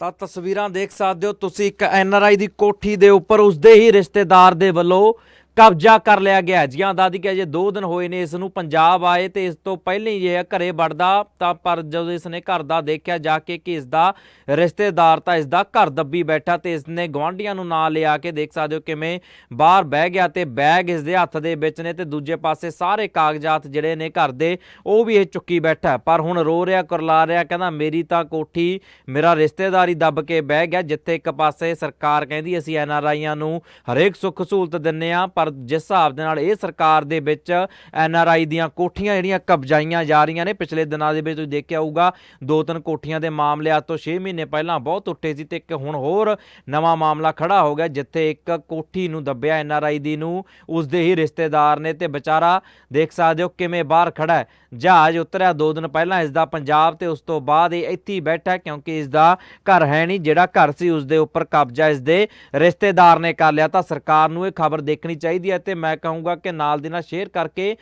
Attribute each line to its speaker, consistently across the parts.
Speaker 1: ਤਾਂ ਤਸਵੀਰਾਂ ਦੇਖ ਸਕਦੇ ਹੋ ਤੁਸੀਂ ਇੱਕ ਐਨਆਰਆਈ ਦੀ ਕੋਠੀ ਦੇ ਉੱਪਰ, ਉਸਦੇ ਹੀ ਰਿਸ਼ਤੇਦਾਰ ਦੇ ਵੱਲੋਂ ਕਬਜ਼ਾ ਕਰ ਲਿਆ ਗਿਆ ਜੀ ਹਾਂ ਦਾਦੀ ਕਿ ਅਜੇ 2 ਦਿਨ ਹੋਏ ਨੇ ਇਸ ਨੂੰ ਪੰਜਾਬ ਆਏ ਤੇ ਇਸ ਤੋਂ ਪਹਿਲਾਂ ਹੀ ਇਹ ਘਰੇ ਵੜਦਾ ਤਾਂ ਪਰ ਜਦੋਂ ਇਸ ਨੇ ਘਰ ਦਾ ਦੇਖਿਆ ਜਾ ਕੇ ਕਿ ਇਸ ਦਾ ਰਿਸ਼ਤੇਦਾਰ ਤਾਂ ਇਸ ਦਾ ਘਰ ਦੱਬੀ ਬੈਠਾ ਤੇ ਇਸ ਨੇ ਗਵਾਂਢੀਆਂ ਨੂੰ ਨਾਲ ਲਿਆ ਕੇ ਦੇਖ ਸਕਦੇ ਹੋ ਕਿਵੇਂ ਬਾਹਰ ਬਹਿ ਗਿਆ ਤੇ ਬੈਗ ਇਸ ਦੇ ਹੱਥ ਦੇ ਵਿੱਚ ਨੇ ਤੇ ਦੂਜੇ ਪਾਸੇ ਸਾਰੇ ਕਾਗਜ਼ਾਤ ਜਿਹੜੇ ਨੇ ਘਰ ਦੇ ਉਹ ਵੀ ਇਹ ਚੁੱਕੀ ਬੈਠਾ ਪਰ ਹੁਣ ਰੋ ਰਿਹਾ, ਕੁਰਲਾ ਰਿਹਾ, ਕਹਿੰਦਾ ਮੇਰੀ ਤਾਂ ਕੋਠੀ, ਮੇਰਾ ਰਿਸ਼ਤੇਦਾਰ ਹੀ ਦੱਬ ਕੇ ਬਹਿ ਗਿਆ। ਜਿੱਥੇ ਇੱਕ ਪਾਸੇ ਸਰਕਾਰ ਕਹਿੰਦੀ ਅਸੀਂ ਐਨ ਆਰ ਆਈਆਂ ਨੂੰ ਹਰੇਕ ਸੁੱਖ ਸਹੂਲਤ ਦਿੰਨੇ ਆ ਪਰ ਜਿਸ ਹਿਸਾਬ ਦੇ ਨਾਲ ਇਹ ਸਰਕਾਰ ਦੇ ਵਿੱਚ ਐਨ ਆਰ ਆਈ ਦੀਆਂ ਕੋਠੀਆਂ ਜਿਹੜੀਆਂ ਕਬਜ਼ਾਈਆਂ ਜਾ ਰਹੀਆਂ ਨੇ, ਪਿਛਲੇ ਦਿਨਾਂ ਦੇ ਵਿੱਚ ਤੁਸੀਂ ਦੇਖਿਆ ਹੋਊਗਾ ਦੋ ਤਿੰਨ ਕੋਠੀਆਂ ਦੇ ਮਾਮਲੇ ਅੱਜ ਤੋਂ 6 ਮਹੀਨੇ ਪਹਿਲਾਂ ਬਹੁਤ ਉੱਠੇ ਸੀ ਤੇ ਇੱਕ ਹੁਣ ਹੋਰ ਨਵਾਂ ਮਾਮਲਾ ਖੜਾ ਹੋ ਗਿਆ, ਜਿੱਥੇ ਇੱਕ ਕੋਠੀ ਨੂੰ ਦੱਬਿਆ ਐਨ ਆਰ ਆਈ ਦੀ ਨੂੰ, ਉਸਦੇ ਹੀ ਰਿਸ਼ਤੇਦਾਰ ਨੇ ਤੇ ਵਿਚਾਰਾ ਦੇਖ ਸਕਦੇ ਹੋ ਕਿਵੇਂ ਬਾਹਰ ਖੜਾ ਹੈ। ਜਹਾਜ਼ ਉਤਰਿਆ ਦੋ ਦਿਨ ਪਹਿਲਾਂ ਇਸ ਦਾ ਪੰਜਾਬ ਤੇ ਉਸ ਤੋਂ ਬਾਅਦ ਇਹ ਇੱਥੇ ਹੀ ਬੈਠਾ ਕਿਉਂਕਿ ਇਸ ਦਾ ਘਰ ਹੈ ਨਹੀਂ, ਜਿਹੜਾ ਘਰ ਸੀ ਉਸ ਦੇ ਉੱਪਰ ਕਬਜ਼ਾ ਇਸ ਦੇ ਰਿਸ਼ਤੇਦਾਰ ਨੇ ਕਰ ਲਿਆ, ਤਾਂ ਸਰਕਾਰ ਨੂੰ ਇਹ ਖਬਰ ਦੇਖਣੀ ਚਾਹੀਦੀ ਹੈ ਤੇ ਮੈਂ ਕਹੂੰਗਾ ਕਿ ਨਾਲ ਦੀ ਨਾਲ ਸ਼ੇਅਰ ਕਰਕੇ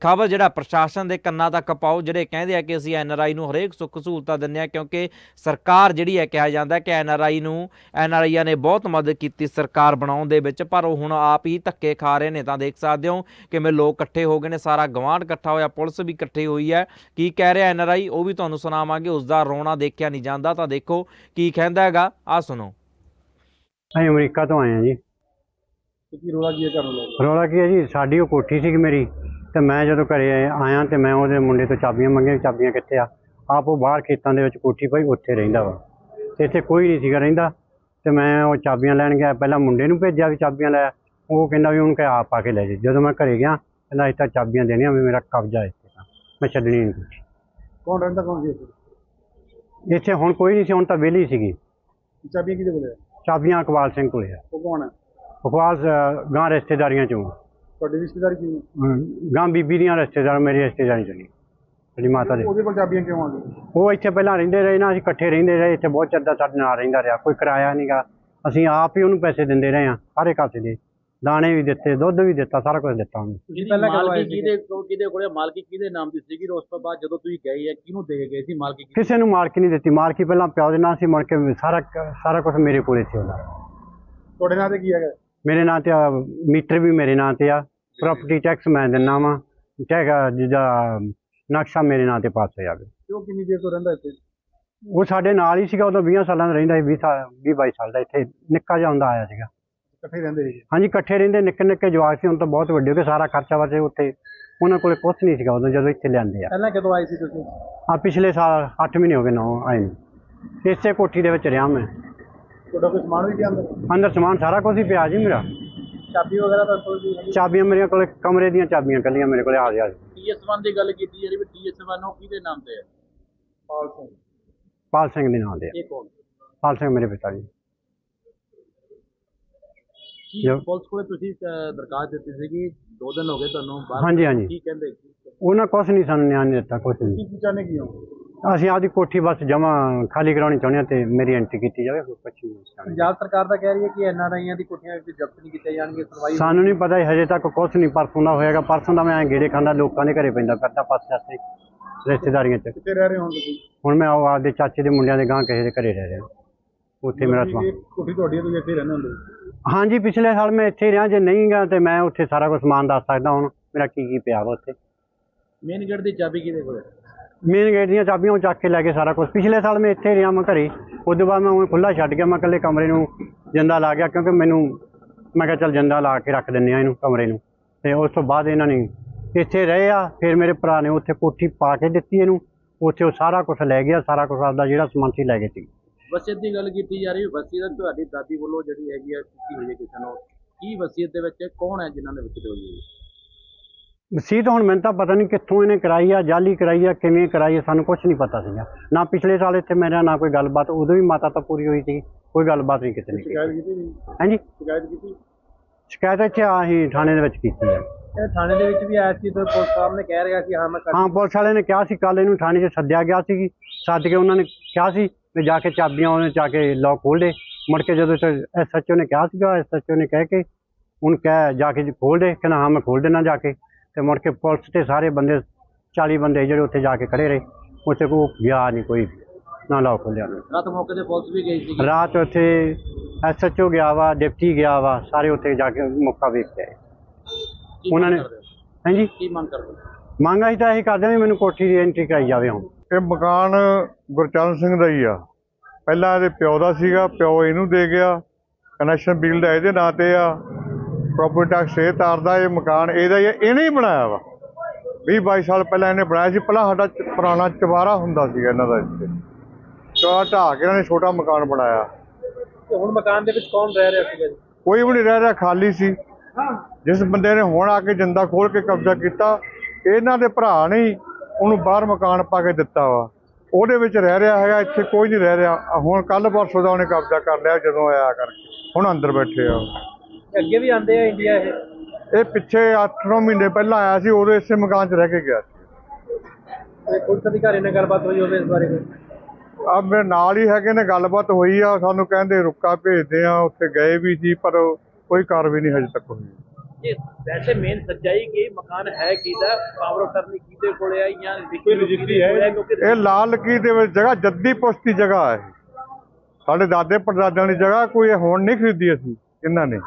Speaker 1: ਖਬਰ ਜਿਹੜਾ ਪ੍ਰਸ਼ਾਸਨ ਦੇ ਕੰਨਾਂ ਤੱਕ ਪਾਓ ਜਿਹੜੇ ਕਹਿੰਦੇ ਆ ਕਿ ਅਸੀਂ ਐਨਆਰਆਈ ਨੂੰ ਹਰੇਕ ਸੁੱਖ ਸਹੂਲਤਾਂ ਦਿੰਦੇ ਆ, ਕਿਉਂਕਿ ਸਰਕਾਰ ਜਿਹੜੀ ਹੈ ਕਿਹਾ ਜਾਂਦਾ ਕਿ ਐਨਆਰਆਈ ਨੂੰ ਐਨਆਰਆਈਆਂ ਨੇ ਬਹੁਤ ਮਦਦ ਕੀਤੀ ਸਰਕਾਰ ਬਣਾਉਣ ਦੇ ਵਿੱਚ, ਪਰ ਉਹ ਹੁਣ ਆਪ ਹੀ ਧੱਕੇ ਖਾ ਰਹੇ ਨੇ, ਤਾਂ ਦੇਖ ਸਕਦੇ ਹੋ ਕਿਵੇਂ ਲੋਕ ਇਕੱਠੇ ਹੋ ਗਏ ਨੇ, ਸਾਰਾ ਗਵਾਂਢ ਇਕੱਠਾ ਹੋਇਆ, ਪੁਲਿਸ ਵੀ ਇਕੱਠੀ ਹੋਈ ਹੈ। ਕੀ ਕਹਿ ਰਿਹਾ ਐਨਆਰਆਈ ਉਹ ਵੀ ਤੁਹਾਨੂੰ ਸੁਣਾਵਾਂਗੇ, ਉਸ ਦਾ ਰੋਣਾ ਦੇਖਿਆ ਨਹੀਂ ਜਾਂਦਾ, ਤਾਂ ਦੇਖੋ ਕੀ ਕਹਿੰਦਾ ਹੈਗਾ ਆ ਸੁਣੋ।
Speaker 2: ਅਸੀਂ ਅਮਰੀਕਾ ਤੋਂ ਆਏ ਹਾਂ ਜੀ।
Speaker 3: ਤੇ ਕੀ ਰੋਲਾ ਕੀ ਹੈ
Speaker 2: ਰੌਲਾ ਕੀ ਹੈ ਜੀ? ਸਾਡੀ ਉਹ ਕੋਠੀ ਸੀਗੀ ਮੇਰੀ ਤੇ ਮੈਂ ਜਦੋਂ ਘਰੇ ਆਇਆ ਤੇ ਮੈਂ ਉਹਦੇ ਮੁੰਡੇ ਤੋਂ ਚਾਬੀਆਂ ਮੰਗੀਆਂ ਵੀ ਚਾਬੀਆਂ ਕਿੱਥੇ ਆ? ਆਪ ਉਹ ਬਾਹਰ ਖੇਤਾਂ ਦੇ ਵਿੱਚ ਕੋਠੀ ਪਈ ਉੱਥੇ ਰਹਿੰਦਾ ਵਾ। ਤੇ ਇੱਥੇ ਕੋਈ ਨਹੀਂ ਸੀਗਾ ਰਹਿੰਦਾ। ਤੇ ਮੈਂ ਉਹ ਚਾਬੀਆਂ ਲੈਣ ਗਿਆ। ਪਹਿਲਾਂ ਮੁੰਡੇ ਨੂੰ ਭੇਜਿਆ ਵੀ ਚਾਬੀਆਂ ਲੈ। ਉਹ ਕਹਿੰਦਾ ਵੀ ਉਹਨੂੰ ਕਹਿ ਆਪ ਆ ਕੇ ਲੈ ਜੇ ਜਦੋਂ ਮੈਂ ਘਰੇ ਗਿਆ ਕਹਿੰਦਾ ਇੱਥੇ ਚਾਬੀਆਂ ਦੇਣੀਆਂ ਵੀ ਮੇਰਾ ਕਬਜ਼ਾ ਇੱਥੇ ਤਾਂ ਮੈਂ ਛੱਡਣੀ ਨਹੀਂ ਕੋਠੀ।
Speaker 3: ਕੌਣ ਰਹਿੰਦਾ ਕੌਣ ਸੀ ਇੱਥੇ?
Speaker 2: ਇੱਥੇ ਹੁਣ ਕੋਈ ਨਹੀਂ ਸੀ ਹੁਣ ਤਾਂ ਵਿਹਲੀ ਸੀਗੀ।
Speaker 3: ਚਾਬੀਆਂ ਕਿਹਦੇ ਕੋਲ ਹੈ
Speaker 2: ਚਾਬੀਆਂ ਇਕਬਾਲ ਸਿੰਘ ਕੋਲੇ ਆ।
Speaker 3: ਉਹ ਕੌਣ ਹੈ
Speaker 2: ਅ, ਗਾਂ ਰਿਸ਼ਤੇਦਾਰੀਆਂ ਚੋਂ
Speaker 3: ਤੁਹਾਡੀ ਰਿਸ਼ਤੇਦਾਰ ਕੀ ਹੈ?
Speaker 2: ਅਮ ਗਾਂ ਬੀਬੀ ਦੀਆਂ ਰਿਸ਼ਤੇਦਾਰ ਮੇਰੀ ਰਿਸ਼ਤੇਦਾਰੀ ਚੋਂ ਨਹੀਂ। ਮੇਰੀ ਮਾਤਾ ਦੇ।
Speaker 3: ਉਹਦੇ ਕੋਲ ਚਾਬੀਆਂ ਕਿਉਂ ਆ ਗਈਆਂ?
Speaker 2: ਉਹ ਇੱਥੇ ਪਹਿਲਾਂ ਰਹਿੰਦੇ ਰਹੇ ਨਾ ਅਸੀਂ ਇਕੱਠੇ ਰਹਿੰਦੇ ਰਹੇ ਇੱਥੇ ਬਹੁਤ ਚਿਰ ਦਾ ਸਾਡੇ ਨਾਲ ਰਹਿੰਦਾ ਰਿਹਾ ਕੋਈ ਕਿਰਾਇਆ ਨਹੀਂਗਾ ਅਸੀਂ ਆਪ ਹੀ ਉਹਨੂੰ ਪੈਸੇ ਦਿੰਦੇ ਰਹੇ ਹਾਂ ਸਾਰੇ ਕਾਸੇ ਦੇ। ਦਾਣੇ ਵੀ ਦਿੱਤੇ ਦੁੱਧ ਵੀ ਦਿੱਤਾ ਸਾਰਾ ਕੁਝ ਦਿੱਤਾ ਉਹਨੂੰ।
Speaker 3: ਤੁਸੀਂ ਪਹਿਲਾਂ ਕਦੋਂ ਆਏ
Speaker 4: ਮਾਲਕੀ
Speaker 3: ਸੀ
Speaker 4: ਕਿਹਦੇ ਕੋਲ ਕਿਹਦੇ ਕੋਲੇ ਮਾਲਕੀ ਕਿਹਦੇ ਨਾਮ ਦੀ ਸੀਗੀ? ਤੇ ਉਸ ਤੋਂ ਬਾਅਦ ਜਦੋਂ ਤੁਸੀਂ ਗਏ ਆ ਕਿਹਨੂੰ ਦੇ ਕੇ ਗਏ ਸੀ? ਮਾਲਕੀ ਕਿਹਦੀ?
Speaker 2: ਕਿਸੇ ਨੂੰ ਮਾਲਕੀ ਨਹੀਂ ਦਿੱਤੀ। ਮਾਲਕੀ ਪਹਿਲਾਂ ਪਿਓ ਦੇ ਨਾਂ ਸੀ ਮੁੜ ਕੇ ਸਾਰਾ ਸਾਰਾ ਕੁਝ ਮੇਰੇ ਕੋਲੇ ਸੀ ਉਹਦਾ।
Speaker 3: ਤੁਹਾਡੇ ਨਾਂ ਤੇ ਕੀ ਹੈਗਾ?
Speaker 2: ਮੇਰੇ ਨਾਂ ਤੇ ਆ, ਮੀਟਰ ਵੀ ਮੇਰੇ ਨਾਂ ਤੇ ਆ ਪ੍ਰਾਪਰਟੀ ਟੈਕਸ ਮੈਂ ਦਿੰਦਾ ਵਾਂ ਚਾਹੇਗਾ ਜਿਹਦਾ ਨਕਸ਼ਾ ਮੇਰੇ ਨਾਂ ਤੇ ਪਾਸ ਹੋ ਜਾਵੇ
Speaker 3: ਕਿਉਂ ਕਿੰਨੀ ਦੇਰ ਤੋਂ ਰਹਿੰਦਾ ਇੱਥੇ?
Speaker 2: ਉਹ ਸਾਡੇ ਨਾਲ ਹੀ ਸੀਗਾ ਉਦੋਂ 20 ਸਾਲਾਂ ਦਾ ਰਹਿੰਦਾ ਸੀ 20 ਸਾਲ 20 22 ਸਾਲ ਦਾ ਇੱਥੇ ਨਿੱਕਾ ਜਿਹਾ ਹੁੰਦਾ ਆਇਆ ਸੀਗਾ।
Speaker 3: ਇਕੱਠੇ ਰਹਿੰਦੇ ਸੀ
Speaker 2: ਹਾਂਜੀ ਇਕੱਠੇ ਰਹਿੰਦੇ ਨਿੱਕੇ ਨਿੱਕੇ ਜਵਾਕ ਸੀ ਹੁਣ ਤਾਂ ਬਹੁਤ ਵੱਡੇ ਹੋ ਗਏ ਸਾਰਾ ਖਰਚਾ ਵਰਚੇ ਉੱਤੇ ਉਹਨਾਂ ਕੋਲੇ ਕੁਛ ਨਹੀਂ ਸੀਗਾ ਉਦੋਂ ਜਦੋਂ ਇੱਥੇ ਲਿਆਂਦੇ ਆ।
Speaker 3: ਪਹਿਲਾਂ ਕਦੋਂ ਆਏ ਸੀ ਤੁਸੀਂ?
Speaker 2: ਆ ਪਿਛਲੇ ਸਾਲ 8 ਮਹੀਨੇ ਹੋ ਗਏ ਨੌ ਆਏ ਨੂੰ। ਇਸੇ ਕੋਠੀ ਦੇ ਵਿੱਚ ਰਿਹਾ ਮੈਂ।
Speaker 3: ਤੁਹਾਡਾ ਕੋਈ ਸਮਾਨ ਵੀ ਪਿਆ ਅੰਦਰ?
Speaker 2: ਅੰਦਰ ਸਮਾਨ ਸਾਰਾ ਕੁਝ ਹੀ ਪਿਆ ਜੀ ਮੇਰਾ।
Speaker 3: ਚਾਬੀ ਵਗੈਰਾ ਤਾਂ ਕੋਈ ਨਹੀਂ
Speaker 2: ਚਾਬੀਆਂ ਮੇਰੀਆਂ ਕੋਲੇ ਕਮਰੇ ਦੀਆਂ ਚਾਬੀਆਂ ਕੱਲੀਆਂ ਮੇਰੇ ਕੋਲੇ ਆ ਗਿਆ
Speaker 4: TS1 ਦੀ ਗੱਲ ਕੀਤੀ ਜਾ ਰਹੀ ਵੀ TS1 ਉਹ ਕਿਹਦੇ ਨਾਮ ਤੇ ਹੈ
Speaker 3: ਪਾਲ ਸਿੰਘ।
Speaker 2: ਪਾਲ ਸਿੰਘ ਦੇ ਨਾਂ ਦੇ ਆ।
Speaker 4: ਇਹ ਕੌਣ?
Speaker 2: ਪਾਲ ਸਿੰਘ ਮੇਰੇ ਪਿਤਾ ਜੀ।
Speaker 4: ਪੁਲਿਸ ਕੋਲੇ ਤੁਸੀਂ ਦਰਖਾਸਤ ਦਿੱਤੀ ਸੀਗੀ ਦੋ ਦਿਨ ਹੋ ਗਏ ਤੁਹਾਨੂੰ ਬਾਹਰ
Speaker 2: ਹਾਂਜੀ, ਹਾਂਜੀ।
Speaker 4: ਕੀ ਕਹਿੰਦੇ?
Speaker 2: ਉਹਨਾਂ ਕੁਛ ਨਹੀਂ ਸਾਨੂੰ ਨਿਆਂ ਨਹੀਂ ਦਿੱਤਾ ਕੁਛ ਨਹੀਂ।
Speaker 3: ਕੀ ਚਾਹਨੇ ਕੀ ਹੋ?
Speaker 2: ਅਸੀਂ ਆਪਦੀ ਕੋਠੀ ਬਸ ਜਮਾ ਖਾਲੀ ਕਰਾਉਣੀ ਚਾਹੁੰਦੇ ਹਾਂ ਤੇ ਮੇਰੀ ਐਂਟਰੀ ਕੀਤੀ ਜਾਵੇ ਹੋਰ ਕੁਛ ਨਹੀਂ ਚਾਹੁੰਦੇ।
Speaker 3: ਪੰਜਾਬ ਸਰਕਾਰ ਤਾਂ ਕਹਿ ਰਹੀ ਹੈ ਕਿ ਐਨਆਰਆਈਆਂ ਦੀ ਕੋਠੀਆਂ ਵਿੱਚ ਜ਼ਬਤ ਨਹੀਂ ਕੀਤੀਆਂ ਜਾਣਗੀਆਂ ਸੁਣਵਾਈ
Speaker 2: ਸਾਨੂੰ ਨਹੀਂ ਪਤਾ ਜੀ, ਹਜੇ ਤੱਕ ਕੁਛ ਨਹੀਂ ਪਰਸੋਂ ਦਾ ਹੋਏਗਾ ਪਰਸੋਂ ਦਾ ਮੈਂ ਐਂ ਗੇੜੇ ਖਾਂਦਾ ਲੋਕਾਂ ਦੇ ਘਰੇ ਪੈਂਦਾ ਕਰਦਾ ਪਾਸੇ ਆਸੇ ਰਿਸ਼ਤੇਦਾਰੀਆਂ 'ਚ।
Speaker 3: ਕਿੱਥੇ ਰਹਿ ਰਹੇ ਹੋ ਤੁਸੀਂ?
Speaker 2: ਹੁਣ ਮੈਂ ਉਹ ਆਪਦੇ ਚਾਚੇ ਦੇ ਮੁੰਡਿਆਂ ਦੇ ਗਾਂ ਕਿਸੇ ਦੇ ਘਰੇ ਰਹਿ ਰਿਹਾ। ਉੱਥੇ ਮੇਰਾ ਸਮਾਨ।
Speaker 3: ਕੋਠੀ ਤੁਹਾਡੀ ਹੈ, ਤੁਸੀਂ ਇੱਥੇ ਹੀ ਰਹਿੰਦੇ ਹੁੰਦੇ ਹੋ।
Speaker 2: ਹਾਂਜੀ ਪਿਛਲੇ ਸਾਲ ਮੈਂ ਇੱਥੇ ਹੀ ਰਿਹਾ ਜੇ ਨਹੀਂ ਗਾ ਤੇ ਮੈਂ ਉੱਥੇ ਸਾਰਾ ਕੁਝ ਸਮਾਨ ਦੱਸ ਸਕਦਾ ਹੁਣ ਮੇਰਾ ਕੀ ਕੀ ਪਿਆ ਵਾ ਉੱਥੇ।
Speaker 4: ਮੇਨ ਗੇਟ ਦੀ ਚਾਬੀ ਕਿਹਦੇ ਕੋਲੇ
Speaker 2: ਮੇਨ ਗੇਟ ਦੀਆਂ ਚਾਬੀਆਂ ਉਹ ਚੱਕ ਕੇ ਲੈ ਕੇ ਸਾਰਾ ਕੁਝ ਪਿਛਲੇ ਸਾਲ ਮੈਂ ਇੱਥੇ ਰਿਹਾ ਮੈਂ ਘਰੇ। ਉਸ ਬਾਅਦ ਮੈਂ ਉਹ ਖੁੱਲਾ ਛੱਡ ਗਿਆ। ਮੈਂ ਇਕੱਲੇ ਕਮਰੇ ਨੂੰ ਜਿੰਦਾ ਲਾ ਗਿਆ ਕਿਉਂਕਿ ਮੈਨੂੰ ਮੈਂ ਕਿਹਾ ਚੱਲ ਜਿੰਦਾ ਲਾ ਕੇ ਰੱਖ ਦਿੰਨੇ ਆ ਇਹਨੂੰ ਕਮਰੇ ਨੂੰ। ਤੇ ਉਸ ਤੋਂ ਬਾਅਦ ਇਹਨਾਂ ਨੇ ਇੱਥੇ ਰਹੇ ਆ। ਫਿਰ ਮੇਰੇ ਭਰਾ ਨੇ ਉੱਥੇ ਕੋਠੀ ਪਾ ਕੇ ਦਿੱਤੀ ਇਹਨੂੰ। ਉੱਥੇ ਉਹ ਸਾਰਾ ਕੁਝ ਲੈ ਗਿਆ। ਸਾਰਾ ਕੁਝ ਆਪਦਾ ਜਿਹੜਾ ਸਮਾਨ ਸੀ ਲੈ ਗਏ ਸੀ।
Speaker 4: ਵਸੀਅਤ ਦੀ ਗੱਲ ਕੀਤੀ ਜਾ ਰਹੀ ਹੈ। ਵਸੀਅਤ ਤੁਹਾਡੀ ਦਾਦੀ ਵੱਲੋਂ ਜਿਹੜੀ ਹੈਗੀ ਆ ਕੀਤੀ ਹੋਈ ਹੈ ਕਿਸੇ ਨੂੰ ਕੀ ਵਸੀਅਤ ਦੇ ਵਿੱਚ ਕੌਣ ਹੈ ਜਿਨ੍ਹਾਂ ਨੇ ਵਿਕਤ ਹੋਈ ਹੈ?
Speaker 2: ਮਸੀਤ ਹੁਣ ਮੈਨੂੰ ਤਾਂ ਪਤਾ ਨਹੀਂ ਕਿੱਥੋਂ ਇਹਨੇ ਕਰਾਈ ਆ ਜਾਲੀ ਕਰਾਈ ਆ ਕਿਵੇਂ ਕਰਾਈ ਆ ਸਾਨੂੰ ਕੁਝ ਨਹੀਂ ਪਤਾ ਸੀਗਾ। ਨਾ ਪਿਛਲੇ ਸਾਲ ਇੱਥੇ ਮੇਰਾ ਨਾ ਕੋਈ ਗੱਲਬਾਤ ਉਦੋਂ ਵੀ ਮਾਤਾ ਤਾਂ ਪੂਰੀ ਹੋਈ ਸੀ ਕੋਈ ਗੱਲਬਾਤ ਨਹੀਂ ਕਿਤੇ। ਨਹੀਂ
Speaker 3: ਸ਼ਿਕਾਇਤ ਕੀਤੀ ਨਹੀਂ?
Speaker 2: ਹਾਂਜੀ?
Speaker 3: ਸ਼ਿਕਾਇਤ ਕੀਤੀ?
Speaker 2: ਸ਼ਿਕਾਇਤ ਇੱਥੇ ਆਹੀ ਥਾਣੇ ਦੇ ਵਿੱਚ ਕੀਤੀ ਆ।
Speaker 3: ਇਹ ਥਾਣੇ ਦੇ ਵਿੱਚ ਵੀ ਆਇਆ ਸੀ ਤੇ ਪੁਲਿਸ ਸਾਹਿਬ ਨੇ ਕਹਿ ਰਿਹਾ ਕਿ ਹਾਂ ਮੈਂ
Speaker 2: ਹਾਂ ਪੁਲਿਸ ਵਾਲੇ ਨੇ ਕਿਹਾ ਸੀ ਕੱਲ ਇਹਨੂੰ ਥਾਣੇ 'ਚ ਸੱਦਿਆ ਗਿਆ ਸੀ ਸੱਦ ਕੇ ਉਹਨਾਂ ਨੇ ਕਿਹਾ ਸੀ ਵੀ ਜਾ ਕੇ ਚਾਬੀਆਂ ਉਹਨੇ ਜਾ ਕੇ ਲੋਕ ਖੋਲ ਦੇ ਮੁੜ ਕੇ ਜਦੋਂ ਐਸਐਚਓ ਨੇ ਕਿਹਾ ਸੀਗਾ ਐਸਐਚਓ ਨੇ ਕਹਿ ਕੇ ਉਹਨੂੰ ਕਹਿ ਜਾ ਕੇ ਖੋਲ ਦੇ ਕਹਿੰਦਾ ਹਾਂ ਮੈਂ ਖੋਲ ਦੇਣਾ ਜਾ ਕੇ। ਤੇ ਮੁੜ ਕੇ ਪੁਲਿਸ ਤੇ ਸਾਰੇ ਬੰਦੇ 40 ਬੰਦੇ ਜਿਹੜੇ ਉੱਥੇ ਜਾ ਕੇ ਖੜੇ ਰਹੇ ਉੱਥੇ ਕੋਈ ਗਿਆ ਨਹੀਂ ਕੋਈ ਨਾ ਲੌਕ ਖੋਲਿਆ ਨਾ
Speaker 4: ਰਾਤ ਮੌਕੇ ਤੇ ਪੁਲਿਸ ਵੀ ਗਈ ਸੀ
Speaker 2: ਰਾਤ ਉੱਥੇ ਐਸਐਚਓ ਗਿਆ ਵਾ ਡਿਪਟੀ ਗਿਆ ਵਾ ਸਾਰੇ ਉੱਥੇ ਜਾ ਕੇ ਮੌਕਾ ਵੇਖ ਕੇ ਆਏ
Speaker 4: ਕੀ
Speaker 2: ਉਹਨਾਂ
Speaker 4: ਮੰਗ
Speaker 2: ਨੇ-
Speaker 4: ਹੋ?
Speaker 2: ਹਾਂਜੀ?
Speaker 4: ਕੀ ਮੰਗ ਕਰਦੇ? ਹੋ?
Speaker 2: ਮੰਗ ਅਸੀਂ ਤਾਂ ਇਹੀ ਕਰਦੇ ਹਾਂ ਵੀ ਮੈਨੂੰ ਕੋਠੀ ਦੀ ਐਂਟਰੀ ਕਰਾਈ ਜਾਵੇ ਹੁਣ।
Speaker 5: ਇਹ ਮਕਾਨ ਗੁਰਚਰਨ ਸਿੰਘ ਦਾ ਹੀ ਆ। ਪਹਿਲਾਂ ਇਹਦੇ ਪਿਓ ਦਾ ਸੀਗਾ ਪਿਓ ਇਹਨੂੰ ਦੇ ਗਿਆ। ਕਨੈਕਸ਼ਨ ਬਿੱਲ ਦਾ ਇਹਦੇ ਨਾਂ ਤੇ ਆ। ਪ੍ਰੋਪਰਟੀ ਟੈਕਸ ਇਹ ਤਾਰਦਾ ਇਹ ਮਕਾਨ ਇਹਦਾ ਹੀ ਆ, ਇਹਨੇ ਹੀ ਬਣਾਇਆ ਵਾ। 20 22 ਸਾਲ ਪਹਿਲਾਂ ਇਹਨੇ ਬਣਾਇਆ ਸੀ ਪਹਿਲਾਂ ਸਾਡਾ ਚ- ਪੁਰਾਣਾ ਚਵਾਰਾ ਹੁੰਦਾ ਸੀਗਾ ਇਹਨਾਂ ਦਾ ਇੱਥੇ। ਚਵਾ ਢਾਹ ਕੇ ਇਹਨਾਂ ਨੇ ਛੋਟਾ ਮਕਾਨ ਬਣਾਇਆ।
Speaker 3: ਤੇ ਹੁਣ ਮਕਾਨ ਦੇ ਵਿੱਚ ਕੌਣ ਰਹਿ ਰਿਹਾ ਸੀਗਾ ਜੀ?
Speaker 5: ਕੋਈ ਵੀ ਨਹੀਂ ਰਹਿ ਰਿਹਾ ਖਾਲੀ ਸੀ। ਜਿਸ ਬੰਦੇ ਨੇ ਹੁਣ ਆ ਕੇ ਜਿੰਦਾ ਖੋਲ ਕੇ ਕਬਜ਼ਾ ਕੀਤਾ ਇਹਨਾਂ ਦੇ ਭਰਾ ਨੇ ਹੀ ਉਹਨੂੰ ਬਾਹਰ ਮਕਾਨ ਪਾ ਕੇ ਦਿੱਤਾ ਵਾ। ਉਹਦੇ ਵਿੱਚ ਰਹਿ ਰਿਹਾ ਹੈਗਾ ਇੱਥੇ ਕੋਈ ਨਹੀਂ ਰਹਿ ਰਿਹਾ। ਆਹ ਹੁਣ ਕੱਲ ਪਰਸੋਂ ਦਾ ਉਹਨੇ ਕਬਜ਼ਾ ਕਰ ਲਿਆ ਜਦੋਂ ਆਇਆ ਕਰਕੇ। ਹੁਣ ਅੰਦਰ ਬੈਠੇ ਆ
Speaker 3: ਅੱਗੇ ਵੀ ਆਂਦੇ ਆ ਇੰਡੀਆ ਇਹ?
Speaker 5: ਇਹ ਪਿੱਛੇ 8-9 ਮਹੀਨੇ ਪਹਿਲਾਂ ਆਇਆ ਸੀ ਉਦੋਂ ਇਸੇ ਮਕਾਨ 'ਚ ਰਹਿ ਕੇ ਗਿਆ ਸੀ।
Speaker 3: ਤੇ ਪੁਲਿਸ ਅਧਿਕਾਰੀ ਨਾਲ ਗੱਲਬਾਤ ਹੋਈ ਹੋਵੇ ਇਸ ਬਾਰੇ ਕੋਈ?
Speaker 5: ਆ ਮੇਰੇ ਨਾਲ ਹੀ ਹੈਗੇ ਨੇ ਗੱਲਬਾਤ ਹੋਈ ਆ ਸਾਨੂੰ ਕਹਿੰਦੇ ਰੁੱਕਾ ਭੇਜਦੇ ਆ ਉੱਥੇ ਗਏ ਵੀ ਸੀ ਪਰ ਕੋਈ ਕਾਰਵਾਈ ਨਹੀਂ ਹਜੇ ਤੱਕ ਹੋਈ।
Speaker 4: ਇਹ ਵੈਸੇ ਮੇਨ ਸੱਚਾਈ ਕਿ ਮਕਾਨ ਹੈ ਕਿਹਦਾ? ਪਾਵਰ ਆਫ ਟਰਨੀ ਕਿਹਦੇ ਕੋਲੇ ਆ ਜਾਂ ਕੋਈ ਰਜਿਸਟਰੀ ਹੈ?
Speaker 5: ਇਹ ਲਾਲ ਲਕੀ ਦੇ ਵਿੱਚ ਜਗ੍ਹਾ ਜੱਦੀ ਪੁਸ਼ਤੀ ਜਗ੍ਹਾ ਹੈ। ਸਾਡੇ ਦਾਦੇ ਪੜਦਾਦਿਆਂ ਦੀ ਜਗ੍ਹਾ ਕੋਈ ਇਹ ਹੁਣ ਨਹੀਂ ਖਰੀਦੀ ਅਸੀਂ ਇਹਨਾਂ ਨੇ।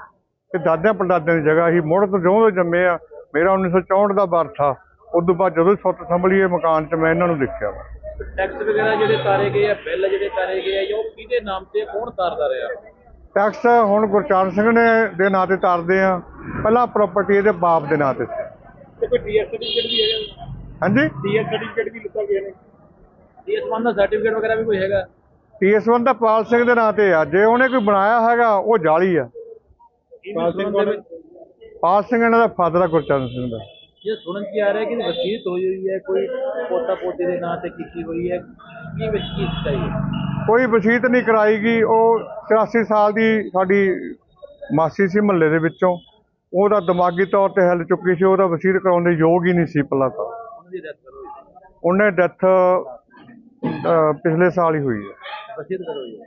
Speaker 5: ਇਹ ਦਾਦਿਆਂ ਪੜਦਾਦਿਆਂ ਦੀ ਜਗ੍ਹਾ ਸੀ ਮੁੜ ਤੋਂ ਤੋਂ ਜੰਮੇ ਆ ਮੇਰਾ 1964 ਦਾ ਬਰਥ ਆ ਤੋਂ ਬਾਅਦ ਜਦੋਂ ਸੁੱਤ ਸੰਭਲੀ ਇਹ ਮਕਾਨ 'ਚ ਮੈਂ ਇਹਨਾਂ ਨੂੰ ਦੇਖਿਆ ਵਾ।
Speaker 4: ਟੈਕਸ ਵਗੈਰਾ ਜਿਹੜੇ ਤਾਰੇ ਗਏ ਆ ਬਿੱਲ ਜਿਹੜੇ ਤਾਰੇ ਗਏ ਆ ਉਹ ਕਿਹਦੇ ਨਾਮ ਤੇ ਕੌਣ ਤਾਰਦਾ ਰਿਹਾ?
Speaker 5: ਟੈਕਸ ਹੁਣ ਗੁਰਚਰਨ ਸਿੰਘ ਨੇ ਦੇ ਨਾਂ ਤੇ ਤਾਰਦੇ ਆ ਪਹਿਲਾਂ ਪ੍ਰਾਪਰਟੀ ਇਹਦੇ ਬਾਪ ਦੇ ਨਾਂ ਤੇ ਸੀ।
Speaker 3: ਤੇ ਕੋਈ ਡੀਐਸ ਸਰਟੀਫਿਕੇਟ ਵੀ ਹੈਗਾ?
Speaker 5: ਹਾਂਜੀ?
Speaker 3: ਡੀਐਸ ਸਰਟੀਫਿਕੇਟ ਵੀ ਲਿਖਾ ਗਿਆ ਨੇ।
Speaker 4: ਇਸ ਸੰਬੰਧ ਦਾ ਸਰਟੀਫਿਕੇਟ ਵਗੈਰਾ ਵੀ ਕੋਈ ਹੈਗਾ?
Speaker 5: TS1 ਦਾ ਪਾਲ ਸਿੰਘ ਦੇ ਨਾਂ ਤੇ ਆ ਜੇ ਉਹਨੇ ਕੋਈ ਬਣਾਇਆ ਹੈਗਾ ਉਹ ਜਾਲੀ ਆ।
Speaker 3: ਪਾਲ ਸਿੰਘ
Speaker 5: ਪਾਲ ਇਹਨਾਂ ਦਾ ਫਾਦਰ ਆ ਗੁਰਚਰਨ ਸਿੰਘ ਦਾ।
Speaker 4: ਇਹ ਸੁਣਨ ਚ ਆ ਰਿਹਾ ਕਿ ਵਸੀਅਤ ਹੋਈ ਹੋਈ ਹੈ ਕੋਈ ਪੋਤਾ ਪੋਤੇ ਦੇ ਨਾਂ ਤੇ ਕੀਤੀ ਹੋਈ ਹੈ ਕੀ ਸੱਚਾਈ ਹੈ
Speaker 5: ਕੋਈ ਵਸੀਅਤ ਨਹੀਂ ਕਰਾਈ ਗਈ ਉਹ 84 ਸਾਲ ਦੀ ਸਾਡੀ ਮਾਸੀ ਸੀ ਮਹੱਲੇ ਦੇ ਵਿੱਚੋਂ। ਉਹਦਾ ਦਿਮਾਗੀ ਤੌਰ ਤੇ ਹਿੱਲ ਚੁੱਕੀ ਸੀ ਉਹਦਾ ਵਸੀਅਤ ਕਰਾਉਣ ਦੇ ਯੋਗ ਹੀ ਨਹੀਂ ਸੀ ਪਹਿਲਾਂ ਤਾਂ।
Speaker 4: ਉਹਨਾਂ ਡੈਥ
Speaker 5: ਪਿਛਲੇ ਸਾਲ ਹੀ ਹੋਈ ਹੈ।
Speaker 4: ਵਸੀਅਤ ਕਰੋ ਜੀ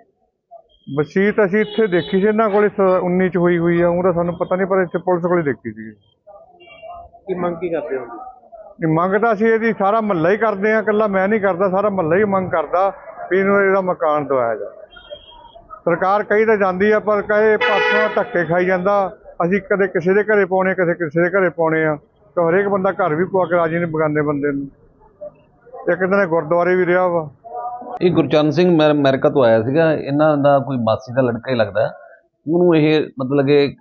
Speaker 5: ਵਸੀਅਤ ਅਸੀਂ ਇੱਥੇ ਦੇਖੀ ਸੀ ਇਹਨਾਂ ਕੋਲੇ ਸ- 19 ਚ ਹੋਈ ਹੋਈ ਆ ਉਹਦਾ ਸਾਨੂੰ ਪਤਾ ਨਹੀਂ ਪਰ ਇੱਥੇ ਪੁਲਿਸ ਕੋਲੇ ਦੇਖੀ ਸੀ।
Speaker 3: ਕੀ ਮੰਗ ਕੀ ਕਰਦੇ ਹੋ? ਜੀ
Speaker 5: ਇਹ ਮੰਗ ਤਾਂ ਅਸੀਂ ਇਹਦੀ ਸਾਰਾ ਮਹੱਲਾ ਹੀ ਕਰਦੇ ਆ ਇਕੱਲਾ ਮੈਂ ਨਹੀਂ ਕਰਦਾ ਸਾਰਾ ਮਹੱਲਾ ਹੀ ਮੰਗ ਕਰਦਾ ਵੀ ਇਹਨੂੰ ਇਹਦਾ ਮਕਾਨ ਦਵਾਇਆ ਜਾ ਸਰਕਾਰ ਕਹੀ ਤਾਂ ਜਾਂਦੀ ਆ ਪਰ ਕਹੇ ਪਾਸੋਂ ਧੱਕੇ ਖਾਈ ਜਾਂਦਾ ਅਸੀਂ ਕਦੇ ਕਿਸੇ ਦੇ ਘਰੇ ਪਾਉਣੇ ਕਦੇ ਕਿਸੇ ਦੇ ਘਰੇ ਪਾਉਣੇ ਆ। ਤਾਂ ਹਰੇਕ ਬੰਦਾ ਘਰ ਵੀ ਪਵਾ ਕੇ ਰਾਜੀ ਨਹੀਂ ਬਗਾਨੇ ਬੰਦੇ ਨੂੰ। ਇੱਕ ਦਿਨ ਗੁਰਦੁਆਰੇ ਵੀ ਰਿਹਾ ਵਾ।
Speaker 6: ਇਹ ਗੁਰਚਰਨ ਸਿੰਘ ਮੈਂ ਅਮਰੀਕਾ ਤੋਂ ਆਇਆ ਸੀਗਾ। ਇਹਨਾਂ ਦਾ ਕੋਈ ਮਾਸੀ ਦਾ ਲੜਕਾ ਹੀ ਲੱਗਦਾ। ਉਹਨੂੰ ਇਹ ਮਤਲਬ ਕਿ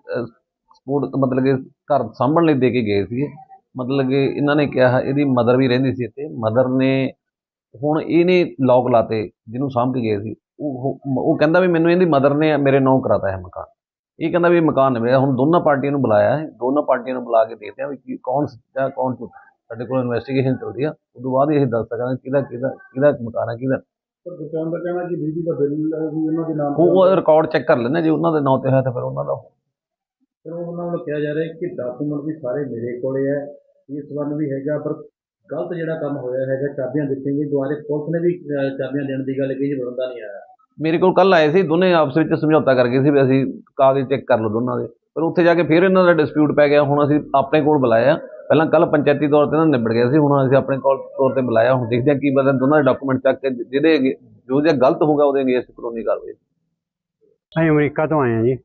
Speaker 6: ਸਪੋਰਟ ਮਤਲਬ ਕਿ ਘਰ ਸਾਂਭਣ ਲਈ ਦੇ ਕੇ ਗਏ ਸੀਗੇ। ਮਤਲਬ ਕਿ ਇਹਨਾਂ ਨੇ ਕਿਹਾ, ਇਹਦੀ ਮਦਰ ਵੀ ਰਹਿੰਦੀ ਸੀ ਇੱਥੇ। ਮਦਰ ਨੇ ਹੁਣ ਇਹਨੇ ਲੋਕ ਲਾਤੇ, ਜਿਹਨੂੰ ਸਾਂਭ ਕੇ ਗਏ ਸੀ। ਉਹ ਉਹ- ਕਹਿੰਦਾ ਵੀ ਮੈਨੂੰ ਇਹਦੀ ਮਦਰ ਨੇ ਮੇਰੇ ਨਾਂ ਕਰਾਤਾ ਹੈ ਮਕਾਨ। ਇਹ ਕਹਿੰਦਾ ਵੀ ਇਹ ਮਕਾਨ ਮੇਰਾ। ਹੁਣ ਦੋਨਾਂ ਪਾਰਟੀਆਂ ਨੂੰ ਬੁਲਾਇਆ ਹੈ। ਦੋਨਾਂ ਪਾਰਟੀਆਂ ਨੂੰ ਬੁਲਾ ਕੇ ਦੇਖਦੇ ਆ ਵੀ ਕੀ ਕੌਣ ਸੱਚਾ, ਕੌਣ ਝੂਠਾ। ਸਾਡੇ ਕੋਲ ਇਨਵੈਸਟੀਗੇਸ਼ਨ ਚੱਲਦੀ ਆ। ਉਸ ਤੋਂ ਬਾਅਦ ਇਹ ਦੱਸ ਸਕਦਾ ਕਿਹਦਾ ਕਿਹਦਾ ਕਿਹਦਾ ਮਕਾਨ ਹੈ ਕਿਹਦਾ
Speaker 3: ਪਰ ਦੁਕਾਨ ਦਾ ਕਹਿਣਾ ਕਿ ਬਿਜਲੀ ਦਾ ਬਿੱਲ ਵੀ ਉਹਨਾਂ ਦੇ ਨਾਮ
Speaker 6: ਉਹ ਉਹ ਰਿਕਾਰਡ ਚੈੱਕ ਕਰ ਲੈਂਦੇ ਜੇ ਉਹਨਾਂ ਦੇ ਨਾਂ ਤੇ ਹੋਇਆ ਤਾਂ ਫਿਰ ਉਹਨਾਂ ਦਾ
Speaker 3: ਫਿਰ ਉਹਨਾਂ ਨੂੰ ਕਿਹਾ ਜਾ ਰਿਹਾ ਕਿ ਡਾਕੂਮੈਂਟ ਵੀ ਸਾਰੇ ਮੇਰੇ ਕੋਲੇ ਹੈ ਇਸ ਵਨ ਵੀ ਹੈਗਾ ਪਰ ਗਲਤ ਜਿਹੜਾ ਕੰਮ ਹੋਇਆ ਹੈਗਾ ਚਾਬੀਆਂ ਦਿੱਤੀਆਂ ਗਈਆਂ ਦੁਆਰੇ ਪੁਲਿਸ ਨੇ ਵੀ ਅਹ, ਚਾਬੀਆਂ ਦੇਣ ਦੀ ਗੱਲ ਕਹੀ ਬਣਦਾ ਨਹੀਂ ਆਇਆ।
Speaker 6: ਮੇਰੇ ਕੋਲ ਕੱਲ ਆਏ ਸੀ ਦੋਨੇ ਆਪਸ ਵਿੱਚ ਸਮਝੌਤਾ ਕਰ ਗਏ ਸੀ ਵੀ ਅਸੀਂ ਕਾਗਜ਼ ਚੈੱਕ ਕਰ ਲਓ ਦੋਨਾਂ ਦੇ। ਪਰ ਉੱਥੇ ਜਾ ਕੇ ਫਿਰ ਇਹਨਾਂ ਦਾ ਡਿਸਪਿਊਟ ਪੈ ਗਿਆ। ਹੁਣ ਅਸੀਂ ਆਪਣੇ ਕੋਲ ਬੁਲਾਇਆ। ਪਹਿਲਾਂ ਕੱਲ ਪੰਚਾਇਤੀ ਤੌਰ ਤੇ ਨਾ ਨਿਬੜ ਗਿਆ ਸੀ। ਹੁਣ ਅਸੀਂ ਆਪਣੇ ਕੋਲ ਤੌਰ ਤੇ ਬੁਲਾਇਆ। ਹੁਣ ਦੇਖਦੇ ਹਾਂ ਕੀ ਬਦਲ ਦੋਨਾਂ ਦੇ ਡਾਕੂਮੈਂਟ ਚੱਕ ਕੇ ਜਿਹਦੇ ਅੱਗੇ- ਜੋ ਜੇ ਗਲਤ ਹੋਊਗਾ ਉਹਦੇ ਅਗੇਂਸਟ ਕਾਨੂੰਨੀ ਕਾਰਵਾਈ
Speaker 2: ਅਸੀਂ ਅਮਰੀਕਾ ਤੋਂ ਆਏ ਹਾਂ ਜੀ।